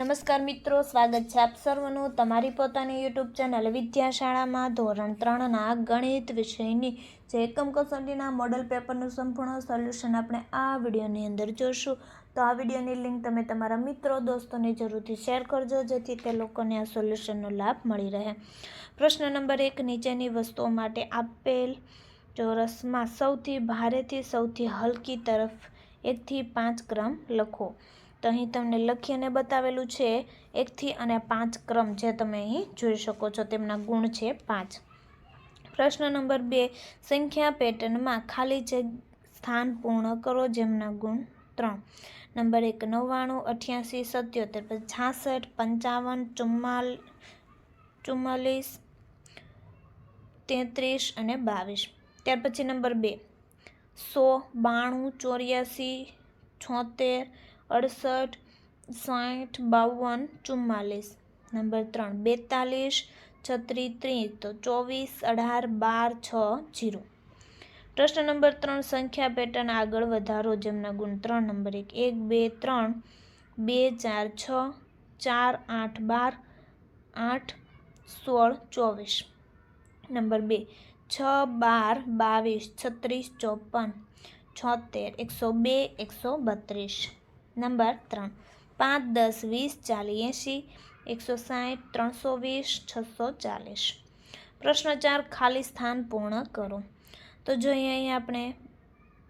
નમસ્કાર મિત્રો, સ્વાગત છે આપ સર્વનું. તમારી પોતાની યુટ્યુબ ચેનલ વિદ્યાશાળામાં ધોરણ ત્રણના ગણિત વિષયની જે એકમ કસોટીના મોડલ પેપરનું સંપૂર્ણ સોલ્યુશન આપણે આ વિડીયોની અંદર જોશું. તો આ વિડીયોની લિંક તમે તમારા મિત્રો, દોસ્તોને જરૂરથી શેર કરજો, જેથી તે લોકોને આ સોલ્યુશનનો લાભ મળી રહે. પ્રશ્ન નંબર એક, નીચેની વસ્તુઓ માટે આપેલ ચોરસમાં સૌથી ભારેથી સૌથી હલકી તરફ એકથી પાંચ ક્રમ લખો. તો અહીં તમને લખીને બતાવેલું છે એકથી અને પાંચ ક્રમ જે તમે અહીં જોઈ શકો છો, તેમના ગુણ છે પાંચ. પ્રશ્ન નંબર બે, સંખ્યા પેટર્નમાં ખાલી જગ્યા સ્થાન પૂર્ણ કરો જેમના ગુણ ત્રણ. નંબર એક, નવ્વાણું, અઠ્યાસી, સત્યોતેર, પછી છાસઠ, પંચાવન, ચુમ્માલ, ચુમ્માલીસ, તેત્રીસ અને બાવીસ. ત્યાર પછી નંબર બે, સો, બાણું, ચોર્યાસી, છોતેર અડસઠ, સાઠ, બાવન, ચુમ્માલીસ. નંબર ત્રણ, બેતાલીસ છત્રીસ ત્રીસ. તો ચોવીસ, અઢાર, બાર, છ, જીરો. પ્રશ્ન નંબર ત્રણ, સંખ્યા પેટર્ન આગળ વધારો. જેમના ગુણ ત્રણ, નંબર એક એક, બે, ત્રણ, બે, ચાર, છ, ચાર, આઠ, બાર, આઠ, સોળ, ચોવીસ. નંબર બે, છ, બાર, બાવીસ, છત્રીસ, ચોપન, છોતેર, એકસો બે, એકસો બત્રીસ. નંબર ત્રણ. પાંચ, દસ, વીસ ચાલી એંશી, એકસો સાઠ, ત્રણસો વીસ, છસો ચાલીસ. પ્રશ્ન ચાર, ખાલી સ્થાન પૂર્ણ કરો. તો જોઈએ અહીં આપણે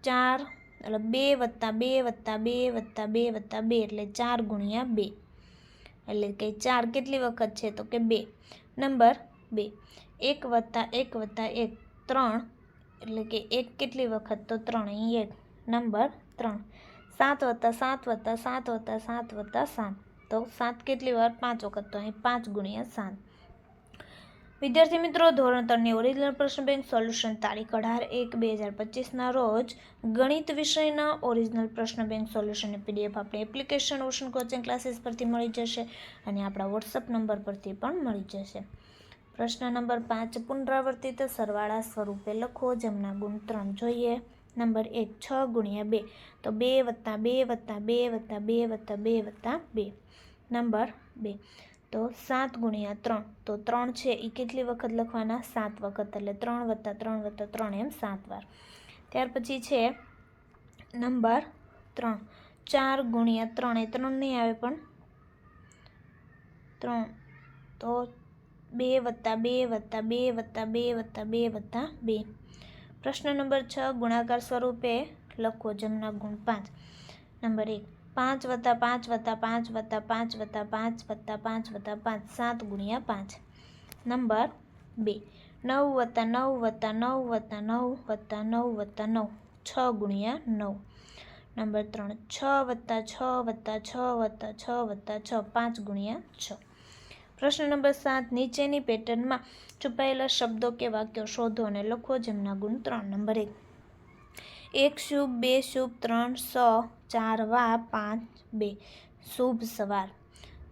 ચાર, એટલે બે વત્તા બે વત્તા બે વત્તા બે વત્તા બે એટલે ચાર ગુણ્યા બે. એટલે કે ચાર કેટલી વખત છે? તો કે બે. નંબર બે. એક વત્તા એક વત્તા એક ત્રણ, એટલે કે એક કેટલી વખત? તો ત્રણ. અહીં એક. નંબર ત્રણ. સાત વત્તા સાત વત્તા સાત વત્તા સાત વત્તા સાત. તો સાત કેટલી વાર? પાંચ વખત. તો અહીં પાંચ ગુણ્યા સાત. વિદ્યાર્થી મિત્રો, ધોરણ ત્રણની ઓરિજિનલ પ્રશ્ન બેંક સોલ્યુશન તારીખ અઢાર એક બે હજાર પચીસના રોજ ગણિત વિષયના ઓરિજિનલ પ્રશ્ન બેંક સોલ્યુશનની પીડીએફ આપણે એપ્લિકેશન ઓશન કોચિંગ ક્લાસીસ પરથી મળી જશે અને આપણા વોટ્સઅપ નંબર પરથી પણ મળી જશે. પ્રશ્ન નંબર પાંચ, પુનરાવર્તિત સરવાળા સ્વરૂપે લખો, જેમના ગુણ ત્રણ જોઈએ. નંબર એક છ ગુણ્યા બે તો બે વત્તા બે વત્તા બે વત્તા બે વત્તા બે વત્તા બે નંબર બે તો સાત ગુણ્યા ત્રણ તો ત્રણ છે એ કેટલી વખત લખવાના સાત વખત એટલે ત્રણ વત્તા ત્રણ વત્તા ત્રણ એમ સાત વાર ત્યાર પછી છે નંબર ત્રણ ચાર ગુણ્યા ત્રણ એ ત્રણ નહીં આવે પણ ત્રણ તો બે વત્તા બે વત્તા બે વત્તા બે વત્તા બે વત્તા બે પ્રશ્ન નંબર છ, ગુણાકાર સ્વરૂપે લખો જમના ગુણ પાંચ. નંબર એક, પાંચ વત્તા પાંચ વત્તા પાંચ વત્તા પાંચ વત્તા પાંચ વત્તા પાંચ વત્તા પાંચ, સાત ગુણ્યા પાંચ. નંબર બે, નવ વત્તા નવ વત્તા નવ વત્તા નવ વત્તા નવ વત્તા નવ, છ ગુણ્યા નવ. નંબર ત્રણ, છ વત્તા છ વત્તા છ વત્તા છ વત્તા છ, પાંચ ગુણ્યા છ. પ્રશ્ન નંબર સાત, નીચેની પેટર્નમાં છુપાયેલા શબ્દો કે વાક્યો શોધો અને લખો જેમના ગુણ ત્રણ. નંબર એક એક શુભ, બે શુભ, ત્રણ સ, ચાર વા, પાંચ, બે. શુભ સવાર.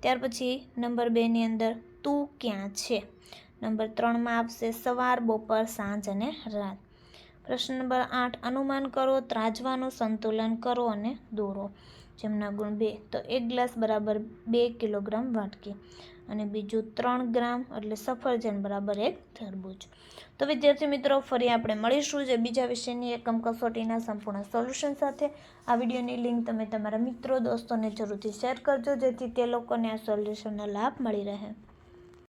ત્યાર પછી નંબર બેની અંદર તું ક્યાં છે? નંબર ત્રણમાં આવશે સવાર, બપોર, સાંજ અને રાત. પ્રશ્ન નંબર આઠ, અનુમાન કરો, ત્રાજવાનું સંતુલન કરો અને દોરો. જેમના ગુણ બે, તો એક ગ્લાસ બરાબર બે કિલોગ્રામ વાટકી અને બીજું ત્રણ ગ્રામ, એટલે સફરજન બરાબર એક તરબૂચ. તો વિદ્યાર્થી મિત્રો, ફરી આપણે મળીશું જે બીજા વિષયની એકમ કસોટીના સંપૂર્ણ સોલ્યુશન સાથે. આ વિડીયોની લિંક તમે તમારા મિત્રો, દોસ્તોને જરૂરથી શેર કરજો, જેથી તે લોકોને આ સોલ્યુશનનો લાભ મળી રહે.